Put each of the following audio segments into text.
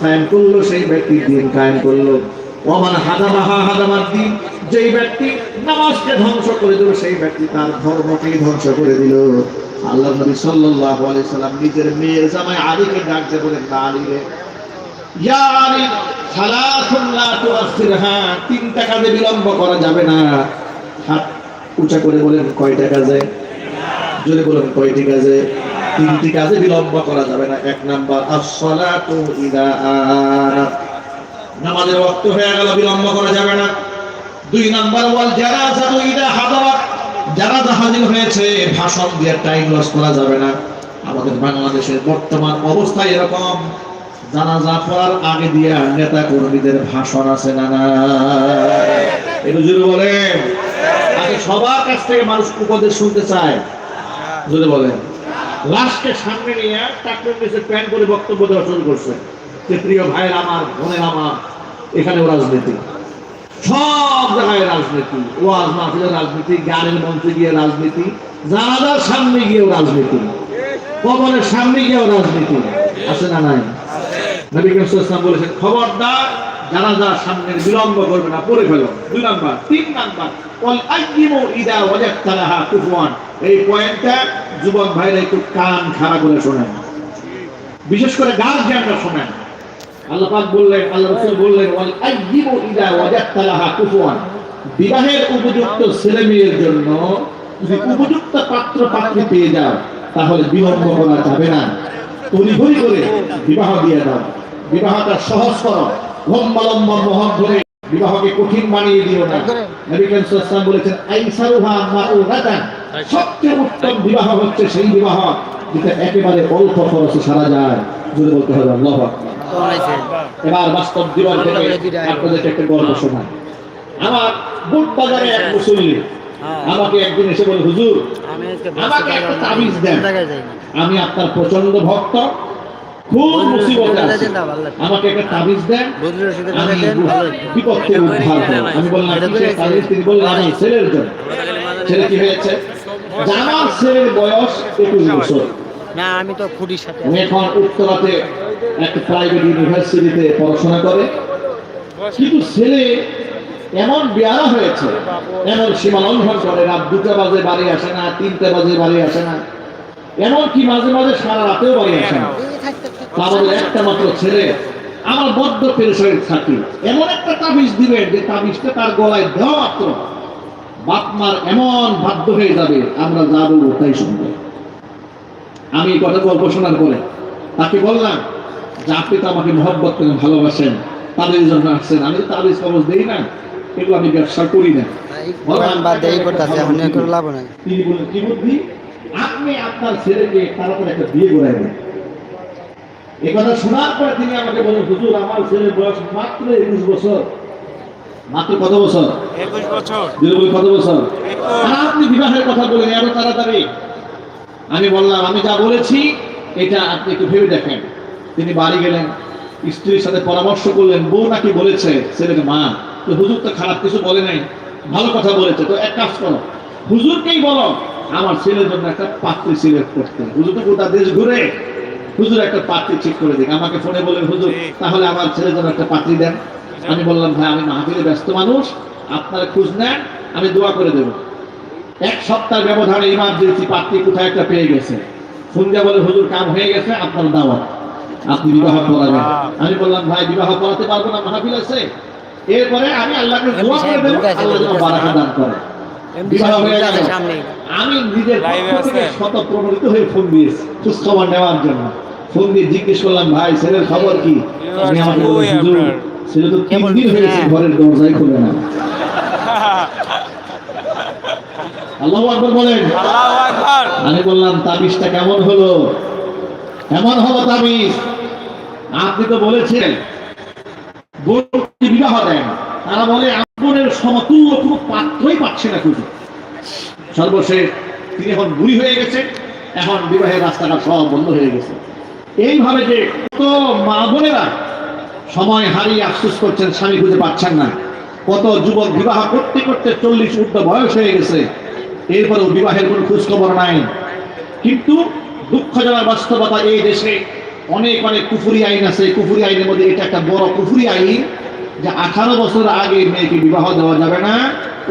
কায়েম করল, সেই ব্যক্তি দিন কায়েম করল। ওমান হাদামাহা হাদামার দিন, যেই ব্যক্তি নামাজকে ধ্বংস করে দিল, সেই ব্যক্তি তার ধর্মকেই ধ্বংস করে দিল। আল্লাহ নবী সাল্লাল্লাহু আলাইহি সাল্লাম নিজের মেয়ের জামাই আলীকে ডাকতে বলেন, না আলী রে। ইয়া আলী, সালাতুন লা তুআখিরহা তিনটা কাজে বিলম্ব করা যাবে না। হাত উঁচা করে বলেন কয়টা কাজে জোরে বলেন কয়টি কাজে তিনটি কাজে বিলম্ব করা যাবে না। এক নাম্বার as-salatu ইদা নামাজের ওয়াক্ত হয়ে গেল, বিলম্ব করা যাবে না। দুই নাম্বার, ওয়াল জানাজাতু ইদা হাদারাত। জানাজা হাজির হয়েছে, ভাষণ দিয়ে টাইম লস করা যাবে না। আমাদের বাংলাদেশের বর্তমান অবস্থা এরকম। জানাজা পড়ার আগে দিয়া নেতা কর্মীদের ভাষণ আছে না না একটু জোরে বলেন। আগে সবার কাছ থেকে মানুষ উপদেশ শুনতে চায়। যদি বলেন। লাস্টকে সামনে নিয়ে টাকলের নিচে প্যান্ট করে বক্তব্য দেওয়া শুরু করছে যে, প্রিয় ভাইয়ের আমার, বোনের আমার, এখানেও রাজনীতি। সব জায়গায় রাজনীতি, ওয়াজ মাহফিলের রাজনীতি, গানের মঞ্চে গিয়ে রাজনীতি, জানাজার সামনে গিয়েও রাজনীতি, কবরের সামনে গিয়েও রাজনীতি, আছে না নাই? নবী করিম বলেছেন, খবরদার জানাজার সামনে বিলম্ব করবে না, পড়ে ফেলো। দুই নাম্বার, তিন নাম্বার, ওয়াল আইয়িমু ইদা ওয়াজাতালাহা কুফওয়ান। এই পয়েন্টটা যুবক ভাইরা একটু কান খাড়া করে শোনেন। বিশেষ করে গার্জিয়ানরা শোনেন। আল্লাহ পাক বললেন, আল্লাহ রাসূল বললেন, ওয়াল আইয়িমু ইদা ওয়াজাতালাহা কুফওয়ান। বিবাহের উপযুক্ত ছেলে মেয়ের জন্য যদি উপযুক্ত পাত্র পাত্রী পেয়ে যাও, তাহলে বিলম্ব করা যাবে না। তড়িঘড়ি করে বিবাহ দিয়ে দাও। বিবাহটা সহজ করো। লম্বা লম্বা মহৎ ধরে বিবাহকে কঠিন বানিয়ে দিও না। নবী করিম সাল্লাল্লাহু বলেছেন আইসারুহা মাউরাতান সবচেয়ে উত্তম বিবাহ হচ্ছে সেই বিবাহ যেটা একেবারে অল্প খরচে সারা যায়। যদি বলতে হবে আল্লাহু আকবার। এবার বাস্তব জীবন থেকে আপনাদেরকে একটা গল্প আমার বুট বাজারে এক মুসল্লি আমাকে একদিন এসে বলে হুজুর আমাকে একটা তাবিজ দেন। আমি আপনার প্রচণ্ড ভক্ত। খুব মুসিবতে আছি। আমাকে একটা তাবিজ দেন বদরুল আমি টাকা দেন ভালো বিপদ থেকে উদ্ধার হব। আমি বললাম তাবিজ তিনি বললেন আমার ছেলের জন্য। ছেলে কি হয়েছে? যে ছেলের বয়স একুশ বছর। না আমি তো খুঁটির সাথে এখন উত্তরাতে একটা প্রাইভেট ইউনিভার্সিটিতে পড়াশোনা করে। কিন্তু ছেলে এমন বেয়ারা হয়েছে এমন সীমা লঙ্ঘন করে রাত দুটা বাজে বাড়ি আসে না তিনটে বাজে বাড়ি আসে না এমন কি মাঝে মাঝে সারা রাতেও বাড়ি আসে না। আমাদের একটা মাত্র ছেলে আমার বড্ড পেরেশানি থাকি এমন একটা তাবিজ দিবেন যে তাবিজটা তার গলায় দেওয়া মাত্র। বাপ মার এমন বাধ্য হয়ে যাবে আমরা যা বলব তাই শুনব। আমি এই কথা গল্প শোনার পরে তাকে বললাম যে আপনি তো আমাকে মহব্বত করেন ভালোবাসেন তাদের জন্য আসছেন। আমি তাবিজ কবজ দেই না এগুলো আমি ব্যবসা করি না। তিনি বললেন কি বুদ্ধি? আপনি আপনার ছেলেকে তাড়াতাড়ি একটা বিয়ে করাই দেন এ কথা শোনার পরে তিনি আমাকে বলেন হুজুর আমার ছেলের বয়স মাত্র একুশ বছর। মাত্র কত বছর? একুশ বছর। কত বছর? আপনি বিবাহের কথা বলেন এত তাড়াতাড়ি। আমি বললাম আমি যা বলেছি এটা আপনি একটু ভেবে দেখেন। তিনি বাড়ি গেলেন স্ত্রীর সাথে পরামর্শ করলেন বউ নাকি বলেছে ছেলেকে মা। তো হুজুর তো খারাপ কিছু বলে নাই ভালো কথা বলেছে। তো এক কাজ করো হুজুরকেই বলো আমার ছেলের জন্য একটা পাত্রী সিলেক্ট করতে। হুজুর তো গোটা দেশ ঘুরে হুজুর একটা পাত্রী ঠিক করে দিক। আমাকে ফোনে বলেন হুজুর তাহলে আমার ছেলের জন্য একটা পাত্রী দেন। আমি বললাম ভাই আমি মাহফিলে ব্যস্ত মানুষ আপনার খোঁজ নেন আমি দোয়া করে দেবো। এক সপ্তাহ ব্যবধানে ইমার্জেন্সি পাত্রী কোথায় একটা পেয়ে গেছে? ফোন দিয়ে বলে হুজুর কাম হয়ে গেছে আপনার দাওয়াত। আপনি বিবাহ করাবেন। আমি বললাম ভাই বিবাহ করাতে পারব না মাহফিল আছে? এরপরে আমি আল্লাহকে দোয়া করে দেবো আল্লাহ যেন বারাকা দান করে। বিবাহ হয়ে আমি নিজের Live পক্ষ থেকে আছেন? শত প্রণোদিত হয়ে ফোন দিয়েছি খোঁজখবর নেওয়ার জন্য। ফোন দিয়ে জিজ্ঞেস করলাম ভাই ছেলের খবর কি? আপনি আমাকে বললেন, ওই হুজুর আপনার। ছেলে তো তিন কেমন দিন হয়েছে। ঘরের দরজায় খুলে না। আল্লাহ আকবর বলেন। আমি বললাম তাবিজটা কেমন হলো? কেমন হলো তাবিজ। আপনি তো বলেছেন বোনকে বিবাহ দেন। তারা বলে, আগুনের সমতুল্য কোনো পাত্রই পাচ্ছে না খুঁজে। সর্বশেষ, তিনি এখন বুড়ি হয়ে গেছে। এখন বিবাহের রাস্তাটা সব বন্ধ হয়ে গেছে। এইভাবে যে কত মা বোনেরা সময় হারিয়ে আফসুস করছেন, স্বামী খুঁজে পাচ্ছেন না। কত যুবক বিবাহ করতে করতে চল্লিশ ঊর্ধ্ব বয়স হয়ে গেছে। এরপরেও বিবাহের কোনো খোঁজ খবর নাই। কিন্তু দুঃখজনক বাস্তবতা, এই দেশে অনেক অনেক কুফুরি আইন আছে। কুফুরি আইনের মধ্যে এটা একটা বড় কুফুরি আইন। যে আঠারো বছর আগে মেয়েকে বিবাহ দেওয়া যাবে না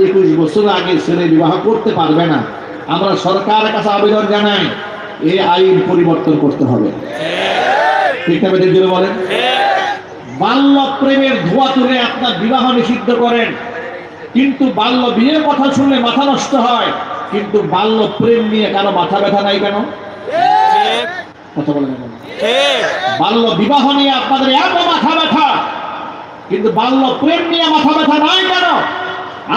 একুশ বছর আগে ছেলে বিবাহ করতে পারবে না। আমরা সরকারের কাছে আবেদন জানাই এই আইন পরিবর্তন করতে হবে। ঠিক না বেদের বলেন? বাল্য প্রেমের ধোয়া তুলে আপনার বিবাহ নিষিদ্ধ করেন। কিন্তু বাল্য বিয়ের কথা শুনলে মাথা নষ্ট হয় কিন্তু বাল্য প্রেম নিয়ে কারও মাথা ব্যথা নাই কেন? কথা বলেন। বাল্য বিবাহ নিয়ে আপনাদের এত মাথা ব্যথা কিন্তু বাল্য প্রেম নিয়ে মাথা ব্যথা নাই কেন?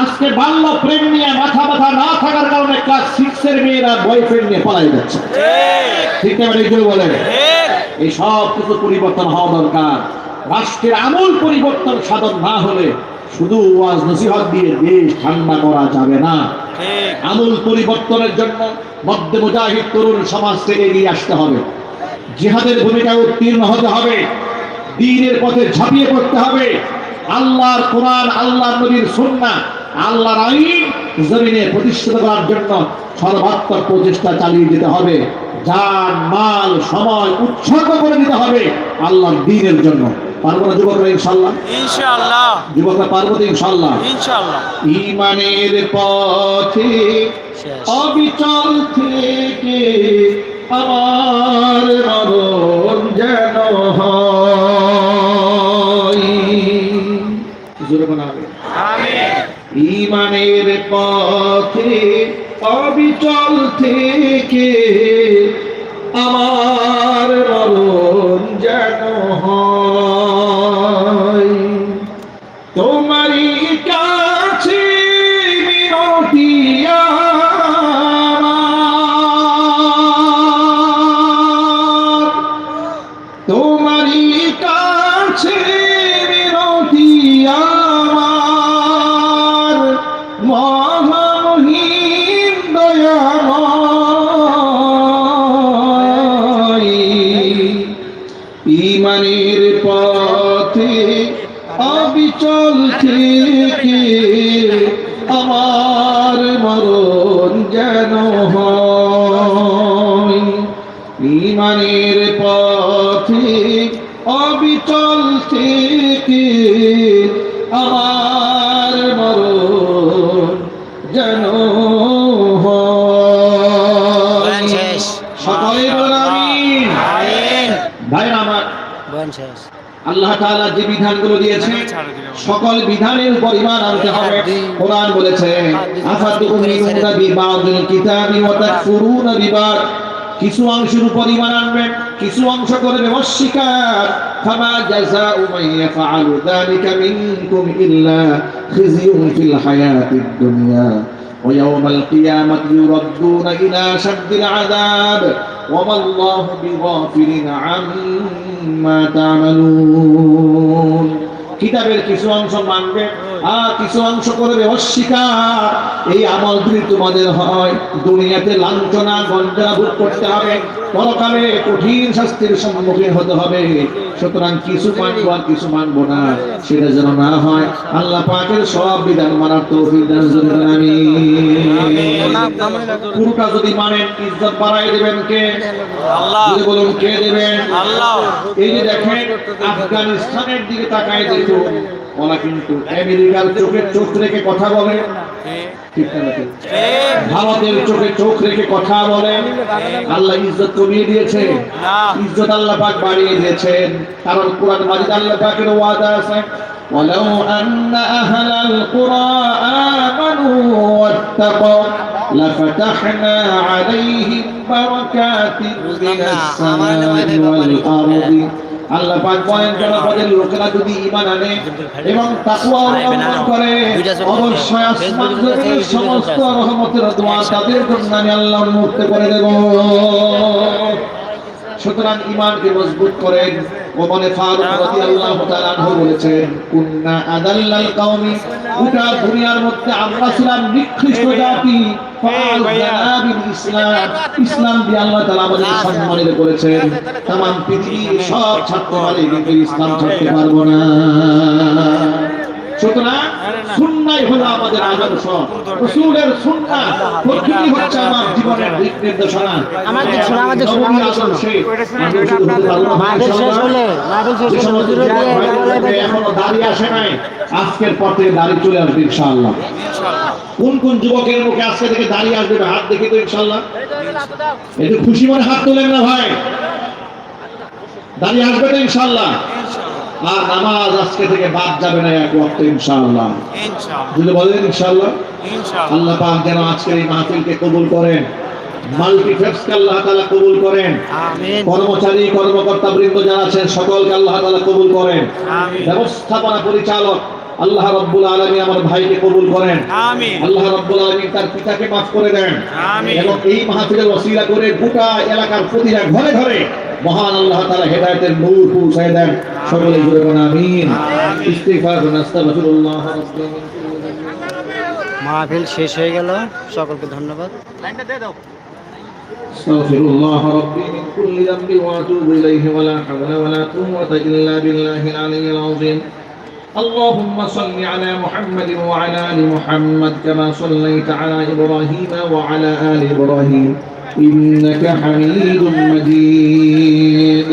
আজকে বাল্য প্রেম নিয়ে মাথা ব্যথা না থাকার কারণে ক্লাস সিক্স এর মেয়েরা বয়ফ্রেন্ড নিয়ে পলাই যাচ্ছে। ঠিক না এগুলো বলেন। ঠিক এই সব কিছু পরিবর্তন হওয়া দরকার। রাষ্ট্রের আমূল পরিবর্তন সাধন না হলে শুধু ওয়াজ নসিহত দিয়ে দেশ ঠান্ডা করা যাবে না। আমূল পরিবর্তনের জন্য মধ্যে মুজাহিদ তরুণ সমাজকে এগিয়ে আসতে হবে। জিহাদের ভূমিকা উত্তীর্ণ হতে হবে। দ্বীনের পথে ঝাঁপিয়ে পড়তে হবে। আল্লাহর কোরআন আল্লাহর নবীর সুন্নাহ আল্লাহর আইন জমিনে প্রতিষ্ঠিত করার জন্য সর্বাত্মক প্রচেষ্টা চালিয়ে যেতে হবে। যান মাল সময় উৎসর্গ করে দিতে হবে আল্লাহর দিনের জন্য। পারব না যুবকরা ইনশাল্লাহ ইনশাআল্লাহ। যুবকরা পারব তো ইনশাল্লাহ ইনশাআল্লাহ। ইমানের পথে অবিচল থেকে আমার অবিচল থেকে আমার মরণ যেন হয় তোমারই কাছে মিনতি। তোমারই কাছে যেন সকলে ভাইরা আমার। আল্লাহ তাআলা যে বিধানগুলো দিয়েছেন সকল বিধানের উপর ঈমান আনতে হবে। কোরআন বলেছে আফাতুমিনুনা বিবাদিল কিতাবি ওয়া তাকফুরুনা বিবাদ। কিছু অংশের উপর ঈমান আনবেন কিছু অংশ করবে অস্বীকার। فما جزاء من يفعل ذلك منكم إلا خزي في الحياة الدنيا. ويوم القيامة يردون إلى شد العذاب. وما الله بغافل عما تعملون. كتاب الكسوان سمان আর কিছু অংশ করবে অস্বীকার। এই আমল যদি তোমাদের হয় দুনিয়াতে লাঞ্ছনা গঞ্জনা ভোগ করতে হবে পরকালে কঠিন শাস্তির সম্মুখীন হতে হবে। সুতরাং কিছু মানবো আর কিছু মানবো না সেটা যেন না হয়। আল্লাহ পাকের সব বিধান মানার তৌফিক দান করুন আমিন। পুরোটা যদি মানেন ইজ্জত বাড়াই দেবেন কে? আল্লাহ। যদি বলুন কে দেবেন? আল্লাহ। এই যে দেখেন আফগানিস্তানের দিকে তাকায় দেখুন। ওরা কিন্তু আমেরিকার চোখে চোখ রেখে কথা বলে ঠিক ঠিক না নাকি? ঠিক ভারতের চোখে চোখ রেখে কথা বলে আল্লাহ ইজ্জত কমিয়ে দিয়েছে না ইজ্জত আল্লাহ পাক বাড়িয়ে দিয়েছেন কারণ কোরআন মাজিদ আল্লাহ পাকের ওয়াদা আছে ولو أن أهل القرى آمنوا واتقوا لفتحنا عليهم بركات من السماء والأرض আল্লাহ পাক বলেন জনপদের লোকেরা যদি ঈমান আনে এবং তাকওয়া অবলম্বন করে অবশ্যই আসমান জমিনের সমস্ত রহমতের দোয়া তাদের জন্য আমি আল্লাহ মুক্ত করে দেব। সুতরাং ইমানকে মজবুত করেন ওমরে ফারুক রাদিয়াল্লাহু তাআলা আনহু বলেছেন, কুন্না আদাল্লাল কওমি, গোটা দুনিয়ার মধ্যে আমরা ছিলাম নিকৃষ্ট জাতি। ইসলাম। ইসলাম দিয়ে আল্লাহ তাআলা সম্মানিত করেছেন। তামাম পৃথিবীর সব ছাত্র ইসলাম ছাড়তে পারব না। সুতরাং সুন্নাই হলো আমাদের আদর্শ। রসুলের সুন্না প্রকৃতি হচ্ছে আমার জীবনের দিক নির্দেশনা। আমার দিক শোনো, আমার দিক শোনো, আমার মাহফিল শেষ হলে মাহফিল শেষ হলে হুজুরের দিয়ে এটা বলে দেবে। এখনও দাঁড়িয়ে আসে নাই। আজকের পর থেকে দাঁড়িয়ে চলে আসবে ইনশাআল্লাহ। কোন কোন যুবকের মুখে আজকে থেকে দাঁড়িয়ে আসবে হাত দেখি তো ইনশাআল্লাহ? একটু খুশি মনে হাত তোলেন না ভাই। দাঁড়িয়ে আসবে তো ইনশাআল্লাহ। আর নামাজ আজকে থেকে বাদ যাবে না এক ওয়াক্ত ইনশাআল্লাহ। যদি বলেন ইনশাআল্লাহ আল্লাহ পাক যেন আজকের এই মাহফিলকে কবুল করেন। মাল্টিফেক্সকে আল্লাহ তাআলা কবুল করেন। কর্মচারী কর্মকর্তা বৃন্দ যারা আছেন সকলকে আল্লাহ তাআলা কবুল করেন। ব্যবস্থাপনা পরিচালক আল্লাহ রব্বুল আলমী আমার ভাইকে কবুল করেন। আমিন। আল্লাহ রব্বুল আলমী তার পিতাকে মাফ করে দেন। আমিন। এবং এই মাহফিলের ওসিলা করে গোটা এলাকার প্রতিটা ঘরে ঘরে মহান আল্লাহ তাআলা হেদায়েতের নূর পৌঁছায় দেন সকলে জুড়ে বলেন আমিন ইস্তিগফার করুন আস্তাগফিরুল্লাহ রাব্বি মিন কুল্লি যামবিন। মাহফিল শেষ হয়ে গেল সকলকে ধন্যবাদ استغفر الله ربي من كل ذنب واتوب اليه ولا حول ولا قوه الا بالله العلي العظيم اللهم صل على محمد وعلى ال محمد كما صليت على ابراهيم وعلى ال ابراهيم انك حميد مجيد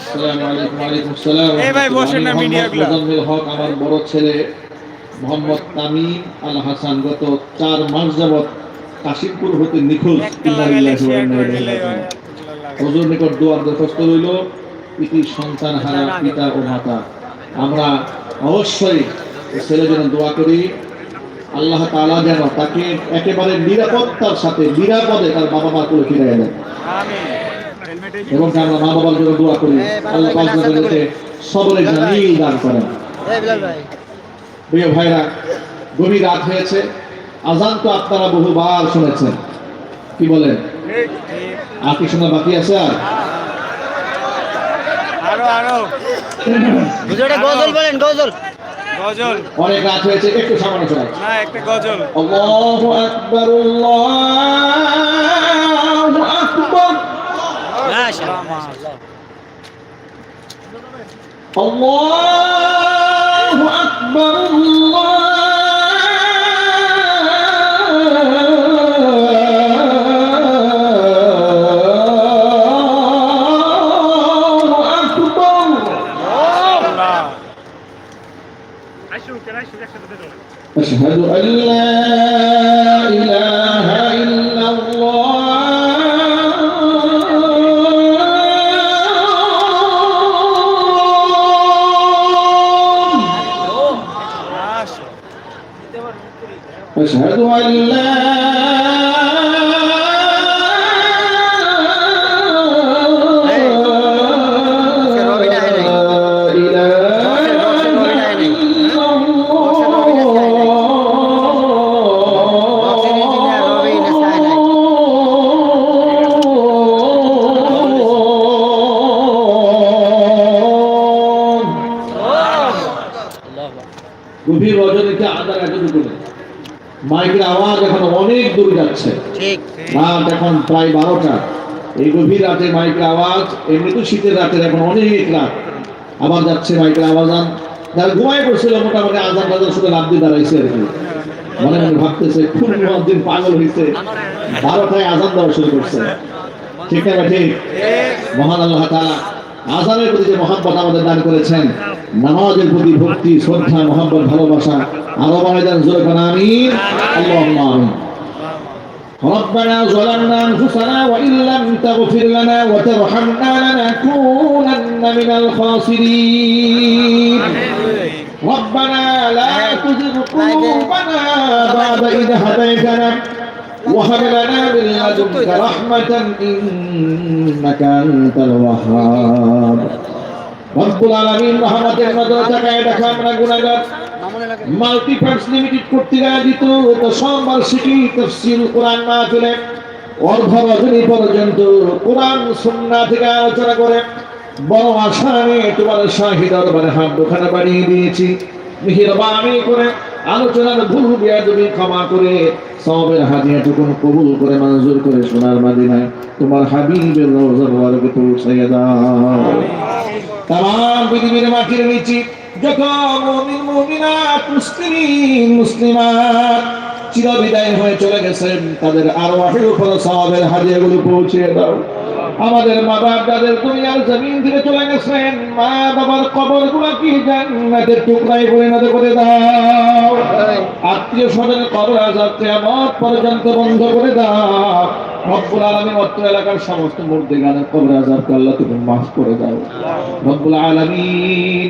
السلام عليكم وعليكم السلام এই ভাই বসেন না আমি মিডিয়াগুলো। মোহাম্মদ মোজাম্মেল হক আমার বড় ছেলে মোহাম্মদ তামিম আল হাসান গত চার মাস যাবৎ কাশিমপুর হতে নিখোঁজ ইন্না লিল্লাহি ওয়া ইন্না ইলাইহি রাজিউন। হজুর নিকট দোয়ার দরখাস্ত রইল ইতি সন্তান হারা পিতা ও মাতা আমরা অবশ্যই এই ছেলের জন্য দোয়া করি আল্লাহ তাআলা যেন তাকে একেবারে নিরাপত্তার সাথে নিরাপদে তার বাবা মা করে ফিরে দেন। এবং আমরা মা বাবার জন্য দোয়া করি আল্লাহ যেন তাদেরকে সবরের দান করেন। প্রিয় ভাইরা গভীর রাত হয়েছে। আজান তো আপনারা বহুবার শুনেছেন। কি বলেন? আর কি শোনা বাকি আছে আর? আরও আরও। গজল বলেন গজল। গজল। অনেক রাত হয়েছে একটু সামনে চলে না একটা গজল। আল্লাহু আকবার আল্লাহু আকবার। মাশাআল্লাহ আল্লাহু আকবার أشهد أن لا মাইকের আওয়াজ এখন অনেক দূর যাচ্ছে। রাত এখন প্রায় বারোটা। এই গভীর রাতে মাইকের আওয়াজ এমনি তো শীতের রাতের এখন অনেক রাত। আবার যাচ্ছে মাইকের আওয়াজ আন যারা ঘুমাই পড়ছিল মোটামুটি আজান টাজান শুধু লাভ দিয়ে দাঁড়াইছে আর কি। মনে মনে ভাবতেছে খুব দিন পাগল হয়েছে বারোটায় আজান দেওয়া শুরু করছে। ঠিক না ঠিক। মহান আল্লাহ তাআলা আজানের প্রতি যে মহাব্বত আমাদের দান করেছেন নামাজের প্রতি ভক্তি শ্রদ্ধা মহাব্বত ভালোবাসা আরো বাড়াই দেন জোরে কোন আমিন আল্লাহুম্মা আমিন ربنا ظلمنا انفسنا وان لم تغفر لنا وترحمنا لنكونن من الخاسرين ربنا لا تزغ قلوبنا بعد إذ هديتنا وهب لنا যুক্ত কোরআন মাহফিলে আলোচনা করে। বড় আশা নিয়ে তোমার শাহী দরবারে হাত দোকানে বাড়িয়ে দিয়েছি। করে আলোচনার ভুল বিয়াদবি ক্ষমা করে সবের হাদিয়াটুকুন কবুল করে, মঞ্জুর করে সোনার মাদিনায়, তোমার হাবিবের রওজা মুবারকে পৌঁছাইয়া দাও। তাম পৃথিবীর মাটির নিচে মুমিন, মুমিনাত, মুসলিম, মুসলিমাত চিরবিদায় হয়ে চলে গেছেন, তাদের আরওয়াহের উপর সওয়াবের হাদিয়াগুলো পৌঁছে দাও। আমাদের মা বাপ যাদের দুনিয়ার জমিন থেকে চলে গেছেন মা বাবার কবরগুলা কি জান্নাতের টুকরাই পরিণত করে দাও। আত্মীয় স্বজনের কবর আজাব কিয়ামত পর্যন্ত বন্ধ করে দাও। রব্বুল আলামিন অত্র এলাকার সমস্ত মুর্দে গানের কবর আজাবকে আল্লাহ তুমি মাফ করে দাও। রব্বুল আলামিন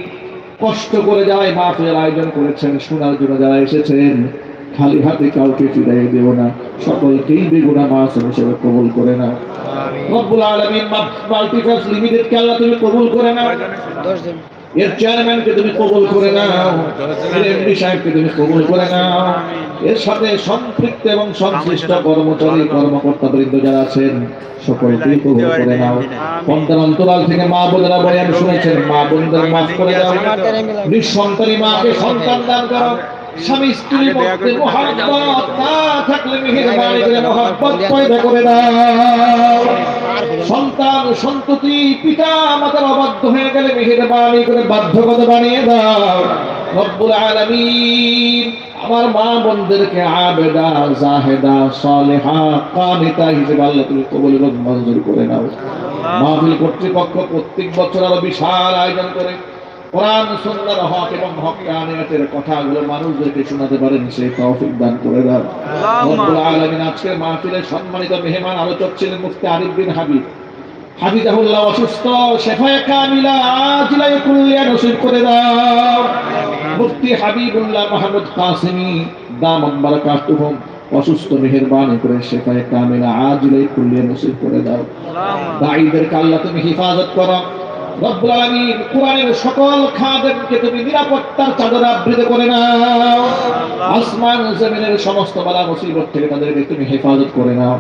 কষ্ট করে যারাই মাহফিলের আয়োজন করেছেন শোনার জন্য যারা এসেছেন খালি হাতে কাউকে ফিরাই দেব না সকলকেই বেগুনা মাছ হিসেবে কবুল করে নাও। রব্বুল আলামিন লিমিটেড কে আল্লাহ তুমি কবুল করে নাও। দশ দিন এর চেয়ারম্যানকে তুমি কবুল করে নাও। এর এমডি সাহেবকে তুমি কবুল করে নাও। এর সাথে সম্পৃক্ত এবং সংশ্লিষ্ট কর্মচারী কর্মকর্তা বৃন্দ যারা আছেন সকলকেই কবুল করে নাও। পন্থার অন্তরাল থেকে মা বোনেরা বয়ান শুনেছেন মা বোনদের মাফ করে দাও। নিঃসন্তানী মাকে সন্তান দান করো। স্বামী স্ত্রীর মধ্যে মহাব্বত না থাকলে মেহেরবানি করে মহাব্বত পয়দা করে দাও। সন্তান সন্ততি পিতা মাতার অবাধ্য হয়ে গেলে মেহেরবানি করে বাধ্যকতা বানিয়ে দাও। রব্বুল আলামিন আমার মা বোনদেরকে আবেদা জাহেদা সালেহা কানিতা হিসেবে আল্লাহ তুমি কবুল মঞ্জুর করে নাও। মাহফিল কর্তৃপক্ষ প্রত্যেক বছর আরও বিশাল আয়োজন করে। কোরআন সুন্নাহর হক এবং হক কানিয়াতের কথাগুলো মানুষদেরকে শোনাতে পারেন সেই তৌফিক দান করে দাও রব্বুল আলামিন আজকের মাহফিলের সম্মানিত মেহমান আলোচক ছিলেন মুফতি আরিফ বিন হাবিব। হাবিজাহুল্লাহ অসুস্থ শেফায়ে কামিলা আজিলাই কুল্লিয়া নসিব করে দাও। মুফতি হাবিবুল্লাহ মাহমুদ কাসিমি দামাত বারাকাতুহুম অসুস্থ মেহেরবানি করে শেফায়ে কামিলা আজিলাই কুল্লিয়া নসিব করে দাও। দাঈদেরকে আল্লাহ তুমি হিফাজত করো। রব্বুল আলামিন কোরআনের সকল তুমি নিরাপত্তার আবৃত করে নাও। আসমান জমিনের সমস্ত বালা মুসিবত থেকে তাদেরকে তুমি হেফাজত করে নাও।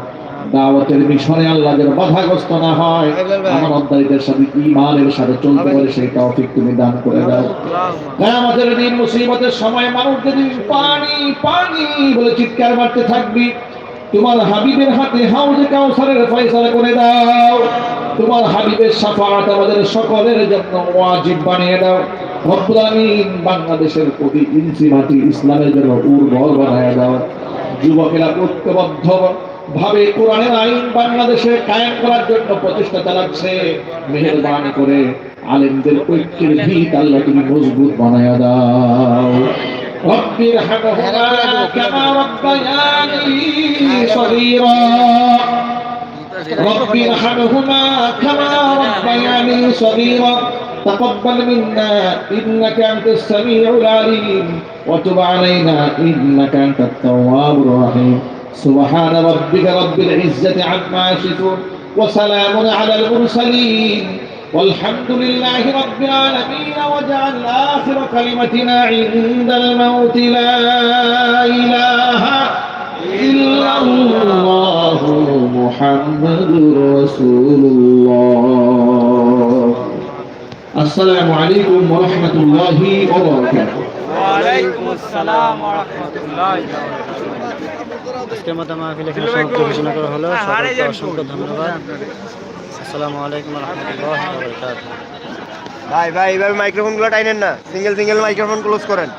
দাওয়াতের মিশনে আল্লাহ বাধাগ্রস্ত না হয়। আমার অধ্যায়ীদের সাথে ইমানের সাথে চলতে পারে সেই তৌফিক তুমি দান করে দাও। আমাদের দিন মুসিবতের সময় মানুষ যদি পানি পানি বলে চিৎকার মারতে থাকবি, তোমার হাবিবের হাতে হাউজে কাউসারের ফয়সালা করে দাও। তোমার হাবিবের সাফাত আমাদের সকলের জন্য ওয়াজিব বানিয়ে দাও। রব্বুল আমিন বাংলাদেশের প্রতি ইঞ্চি মাটি ইসলামের জন্য উর্বর বানিয়ে দাও। যুবকেরা ঐক্যবদ্ধ ভাবে কোরআনের আইন বাংলাদেশে কায়েম করার জন্য প্রচেষ্টা চালাচ্ছে। মেহরবানি করে আলেমদের ঐক্যের ভিত আল্লাহ তুমি মজবুত বানিয়ে দাও। রব্বির হামহুমা কামা রব্বায়ানি সগীরা। رب ارحمهما كما ربياني صغيرا. تقبل منا إنك أنت السميع العليم. وتب علينا إنك أنت التواب الرحيم. سبحان ربك رب العزة عما يصفون. وسلام على المرسلين. والحمد لله رب العالمين. وجعل آخر كلمتنا عند الموت. لا إله إلا الله. محمد رسول الله السلام عليكم ورحمة الله وبركاته ওয়ালাইকুম আসসালাম ওয়া রাহমাতুল্লাহি আজকের মতো মাহফিল এখানে সমাপ্ত ঘোষণা করা হলো সকলকে অসংখ্য ধন্যবাদ আসসালামু আলাইকুম রহমতুল্লাহ ভাই ভাই এইভাবে মাইক্রোফোন গুলো টাইনেন না সিঙ্গেল সিঙ্গেল মাইক্রোফোন ক্লোজ করেন